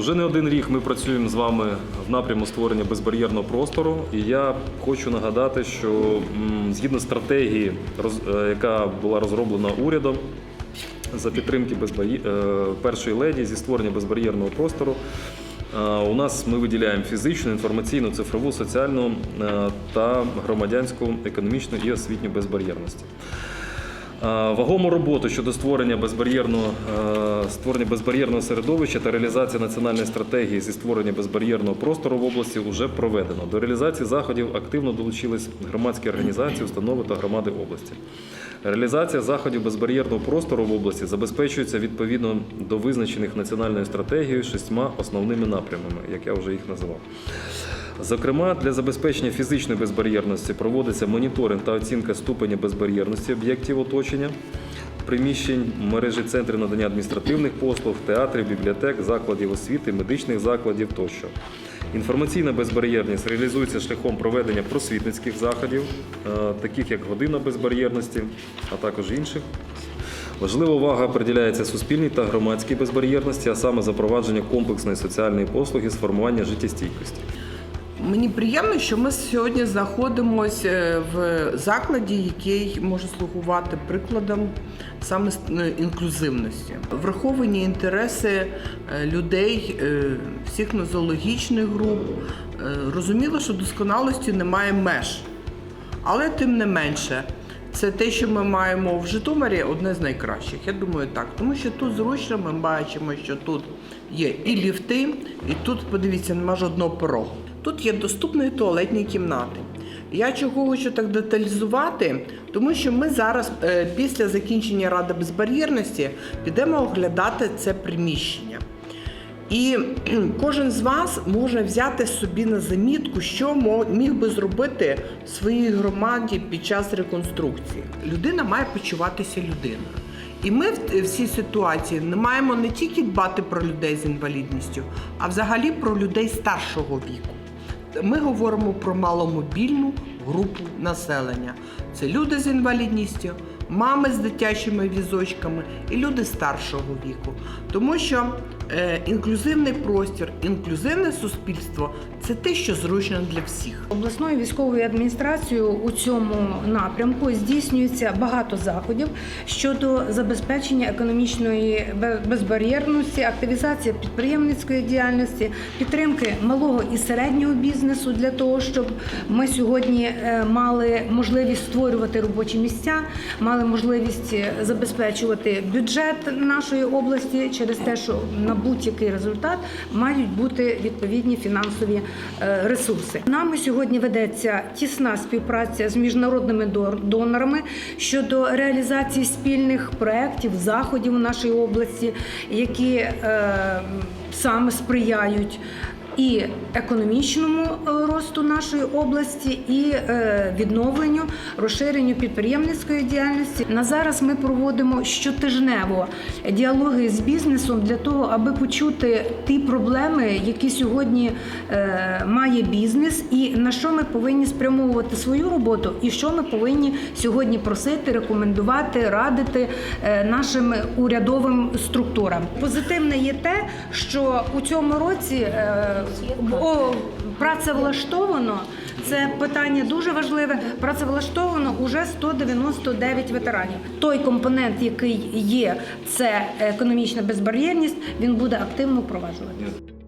Уже не один рік ми працюємо з вами в напряму створення безбар'єрного простору. І я хочу нагадати, що згідно стратегії, е, яка була розроблена урядом за підтримки безбар'є- е, першої леді зі створення безбар'єрного простору. е, У нас ми виділяємо фізичну, інформаційну, цифрову, соціальну та громадянську, економічну і освітню безбар'єрності. Е, Вагому роботу щодо створення безбар'єрного е, створення безбар'єрного середовища та реалізація національної стратегії зі створення безбар'єрного простору в області вже проведено. До реалізації заходів активно долучились громадські організації, установи та громади області. Реалізація заходів безбар'єрного простору в області забезпечується відповідно до визначених національною стратегією шістьма основними напрямами, як я вже їх називав. Зокрема, для забезпечення фізичної безбар'єрності проводиться моніторинг та оцінка ступеня безбар'єрності об'єктів оточення, приміщень, мережі центрів надання адміністративних послуг, театрів, бібліотек, закладів освіти, медичних закладів тощо. Інформаційна безбар'єрність реалізується шляхом проведення просвітницьких заходів, е, таких як година безбар'єрності, а також інших. Важлива увага приділяється суспільній та громадській безбар'єрності, а саме запровадження комплексної соціальної послуги з формування життєстійкості. Мені приємно, що ми сьогодні знаходимося в закладі, який може слугувати прикладом саме е, інклюзивності. Враховані інтереси е, людей е, всіх нозологічних груп. Е, Розуміло, що досконалості немає меж, але тим не менше. Це те, що ми маємо в Житомирі, одне з найкращих. Я думаю, так. Тому що тут зручно ми бачимо, що тут є і ліфти, і тут, подивіться, нема жодного порогу. Тут є доступні туалетні кімнати. Я чого хочу так деталізувати, тому що ми зараз, е, після закінчення Ради безбар'єрності, підемо оглядати це приміщення. І кожен з вас може взяти собі на замітку, що міг би зробити в своїй громаді під час реконструкції. Людина має почуватися людиною. І ми в в цій ситуації не маємо не тільки дбати про людей з інвалідністю, а взагалі про людей старшого віку. Ми говоримо про маломобільну групу населення. Це люди з інвалідністю, мами з дитячими візочками і люди старшого віку. Тому що е, інклюзивний простір, інклюзивне суспільство це те, що зручно для всіх. Обласною військовою адміністрацією у цьому напрямку здійснюється багато заходів щодо забезпечення економічної безбар'єрності, активізація підприємницької діяльності, підтримки малого і середнього бізнесу для того, щоб ми сьогодні е, мали можливість створювати робочі місця, мали можливість е, забезпечувати бюджет нашої області через те, що на будь-який результат мають бути відповідні фінансові ресурси. Нами сьогодні ведеться тісна співпраця з міжнародними донорами щодо реалізації спільних проєктів, заходів у нашій області, які е, саме сприяють. І економічному е, росту нашої області, і е, відновленню, розширенню підприємницької діяльності. На зараз ми проводимо щотижнево діалоги з бізнесом для того, аби почути ті проблеми, які сьогодні е, має бізнес, і на що ми повинні спрямовувати свою роботу, і що ми повинні сьогодні просити, рекомендувати, радити нашим урядовим структурам. Позитивне є те, що у цьому році працевлаштовано. Це питання дуже важливе. Працевлаштовано уже 199 ветеранів. Той компонент, який є, це економічна безбар'єрність, він буде активно впроваджуватися.